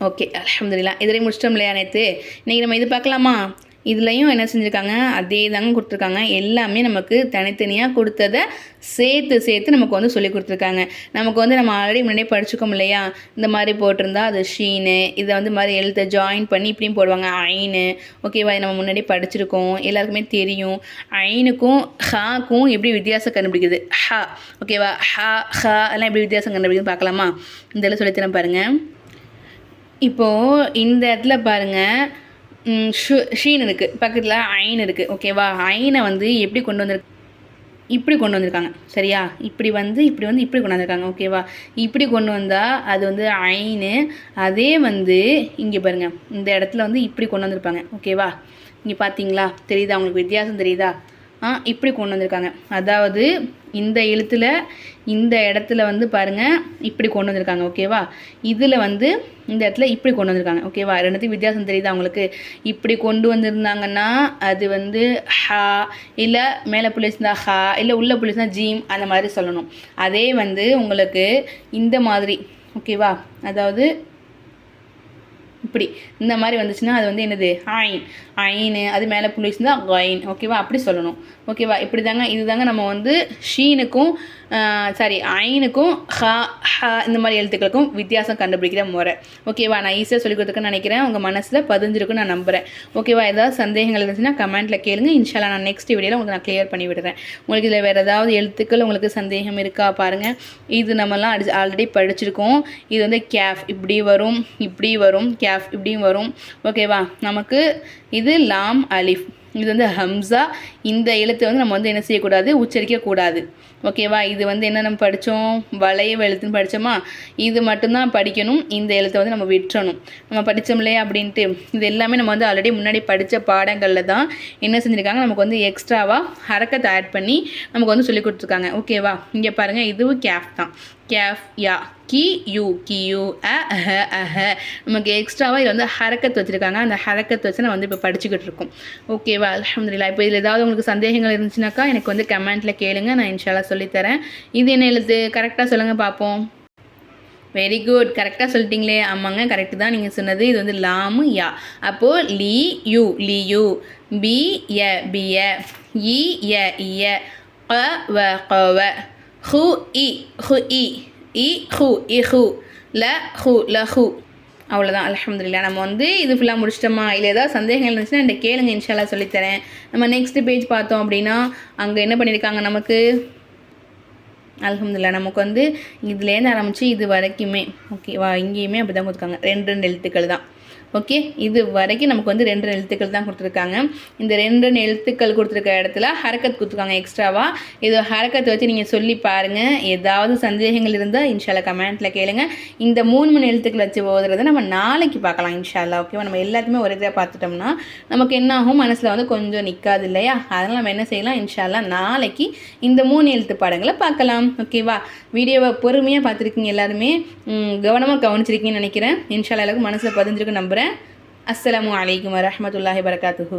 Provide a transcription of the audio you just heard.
Okay அலமதுல்லா இதுவரை முடிச்சிட்டோம் இல்லையா நேற்று இன்றைக்கி நம்ம இது பார்க்கலாமா? இதுலேயும் என்ன செஞ்சுருக்காங்க? அதே தாங்க கொடுத்துருக்காங்க. எல்லாமே நமக்கு தனித்தனியாக கொடுத்ததை சேர்த்து சேர்த்து நமக்கு வந்து சொல்லி கொடுத்துருக்காங்க. நமக்கு வந்து நம்ம ஆல்ரெடி முன்னாடியே படிச்சுக்கோம் இல்லையா? இந்த மாதிரி போட்டிருந்தா அது ஷீனு இதை வந்து மாதிரி எழுத்தை ஜாயின் பண்ணி இப்படியும் போடுவாங்க. ஐனு. ஓகேவா நம்ம முன்னாடியே படிச்சிருக்கோம். எல்லாருக்குமே தெரியும். ஐனுக்கும் ஹாக்கும் எப்படி வித்தியாசம் கண்டுபிடிக்குது? ஹா. ஓகேவா ஹா ஹா எல்லாம் எப்படி வித்தியாசம் கண்டுபிடிக்குது பார்க்கலாமா? இந்த இதில் சொல்லித்தரேன் பாருங்கள் இப்போது இந்த இடத்துல பாருங்கள் ஷு ஷீன் இருக்குது பக்கத்தில் ஐன் இருக்குது ஓகேவா ஐனை வந்து எப்படி கொண்டு வந்திருக்கு இப்படி கொண்டு வந்திருக்காங்க. சரியா? இப்படி வந்து இப்படி வந்து இப்படி கொண்டு வந்திருக்காங்க. ஓகேவா இப்படி கொண்டு வந்தால் அது வந்து ஐனு. அதே வந்து இங்கே பாருங்கள் இந்த இடத்துல வந்து இப்படி கொண்டு வந்திருப்பாங்க. ஓகேவா இங்கே பார்த்தீங்களா தெரியுதா? உங்களுக்கு வித்தியாசம் தெரியுதா? இப்படி கொண்டு வந்திருக்காங்க. அதாவது இந்த எழுத்தில் இந்த இடத்துல வந்து பாருங்கள் இப்படி கொண்டு வந்திருக்காங்க ஓகேவா இதில் வந்து இந்த இடத்துல இப்படி கொண்டு வந்திருக்காங்க ஓகேவா ரெண்டுத்தையும் வித்தியாசம் தெரியுதா அவங்களுக்கு இப்படி கொண்டு வந்திருந்தாங்கன்னா அது வந்து ஹா இல்லை மேலே புள்ளிஸ்னா ஹா இல்லை உள்ள புள்ளிஸ்னா ஜீம் அந்த மாதிரி சொல்லணும். அதே வந்து உங்களுக்கு இந்த மாதிரி ஓகேவா அதாவது இப்படி இந்த மாதிரி வந்துச்சுன்னா அது வந்து என்னது? ஐன் ஐனு அது மேலே புள்ளி தான் ஐன் ஓகேவா அப்படி சொல்லணும். ஓகேவா இப்படி தாங்க இது தாங்க நம்ம வந்து ஷீனுக்கும் சாரி ஐனுக்கும் ஹா ஹா இந்த மாதிரி எழுத்துக்களுக்கும் வித்தியாசம் கண்டுபிடிக்கிற முறை. ஓகேவா நான் ஈஸியாக சொல்லி கொடுத்துருக்கேன்னு நினைக்கிறேன். உங்கள் மனசில் பதிஞ்சிருக்குன்னு நான் நம்புகிறேன் ஓகேவா ஏதாவது சந்தேகங்கள் இருந்துச்சுன்னா கமெண்ட்டில் கேளுங்க. இன்ஷால்லா நான் நெக்ஸ்ட் வீடியோவில் உங்களுக்கு நான் கிளியர் பண்ணி விடுறேன். உங்களுக்கு இதில் வேறு ஏதாவது எழுத்துக்கள் உங்களுக்கு சந்தேகம் இருக்கா பாருங்கள் இது நம்மலாம் அடி ஆல்ரெடி படிச்சிருக்கோம். இது வந்து கேஃப் இப்படி வரும் இப்படி வரும் கேஃப் இப்படியும் வரும். ஓகேவா நமக்கு இது லாம் அலிஃப் இது வந்து ஹம்சா இந்த எழுத்தை வந்து நம்ம வந்து என்ன செய்யக்கூடாது? உச்சரிக்கக்கூடாது. ஓகேவா இது வந்து என்ன நம்ம படித்தோம் வளைய எழுத்துன்னு படித்தோமா இது மட்டும்தான் படிக்கணும். இந்த எழுத்தை வந்து நம்ம விட்டுறணும். நம்ம படித்தோம் இல்லையா அப்படின்ட்டு. இது எல்லாமே நம்ம வந்து ஆல்ரெடி முன்னாடி படித்த பாடங்களில் தான் என்ன செஞ்சுருக்காங்க? நமக்கு வந்து எக்ஸ்ட்ராவாக ஹரக்கத்தை ஆட் பண்ணி நமக்கு வந்து சொல்லி கொடுத்துருக்காங்க. ஓகேவா இங்கே பாருங்கள் இதுவும் கேஃப் தான். Cafe yeah Ki you Ki you அ அஹ அஹ நமக்கு எக்ஸ்ட்ராவாக இது வந்து ஹரக்கத் வச்சுருக்காங்க. அந்த ஹரக்கத் வச்சு நம்ம வந்து இப்போ படிச்சுக்கிட்டு இருக்கோம். ஓகேவா அலமதுல்லா இப்போ இதில் ஏதாவது உங்களுக்கு சந்தேகங்கள் இருந்துச்சுனாக்கா எனக்கு வந்து கமெண்ட்டில் கேளுங்க. நான் இன்ஷால்லா சொல்லித்தரேன் இது என்ன எழுது கரெக்டாக சொல்லுங்கள் பார்ப்போம் வெரி குட் கரெக்டாக சொல்லிட்டீங்களே. ஆமாங்க கரெக்டு தான் நீங்கள் சொன்னது. இது வந்து லாமு யா. அப்போது லீ யூ. லீ யூ. பி ய பிய இ ய இய க வ க வ. ஹு இ ஹு இ இ ஹு இ ஹு ல ஹு ல ஹு அவ்வளோதான் அலமதுல்லா நம்ம வந்து இது ஃபுல்லாக முடிச்சிட்டோமா? இல்லை ஏதாவது சந்தேகங்கள் இருந்துச்சுன்னா என்கிட்ட கேளுங்க இன்ஷால்லா சொல்லித்தரேன். நம்ம நெக்ஸ்ட் பேஜ் பார்த்தோம் அப்படின்னா அங்கே என்ன பண்ணியிருக்காங்க நமக்கு? அலமதுல்லா நமக்கு வந்து இதுலேருந்து ஆரம்பித்து இது வரைக்குமே. ஓகேவா இங்கேயுமே அப்படி தான் கொடுத்துருக்காங்க. ரெண்டு ரெண்டு எழுத்துக்கள் தான். ஓகே இது வரைக்கும் நமக்கு வந்து ரெண்டு எழுத்துக்கள் தான் கொடுத்துருக்காங்க. இந்த ரெண்டு எழுத்துக்கள் கொடுத்துருக்க இடத்துல ஹரக்கத் கொடுத்துருக்காங்க எக்ஸ்ட்ராவாக இது ஹரக்கத்தை வச்சு நீங்கள் சொல்லி பாருங்கள் ஏதாவது சந்தேகங்கள் இருந்தால் இன்ஷால்லா கமெண்ட்டில் கேளுங்க. இந்த மூணு மூணு எழுத்துக்கள் வச்சு ஓதுறத நம்ம நாளைக்கு பார்க்கலாம் இன்ஷால்லா ஓகேவா நம்ம எல்லாத்தையுமே ஒரே இதாக பார்த்துட்டோம்னா நமக்கு என்ன ஆகும்? மனசில் வந்து கொஞ்சம் நிற்காது இல்லையா? அதனால் நம்ம என்ன செய்யலாம்? இன்ஷால்லா நாளைக்கு இந்த மூணு எழுத்து பாடங்களை பார்க்கலாம். ஓகேவா வீடியோவை பொறுமையாக பார்த்துருக்கீங்க எல்லாருமே. கவனமாக கவனிச்சிருக்கீங்கன்னு நினைக்கிறேன். இன்ஷால்லா எல்லாருக்கும் மனசில் பதிஞ்சிருக்கு நம்புகிறேன் போகிறேன் அஸ்லாம் வலைக்கம் வரமத்துல்லாஹி வரகாத்துஹூ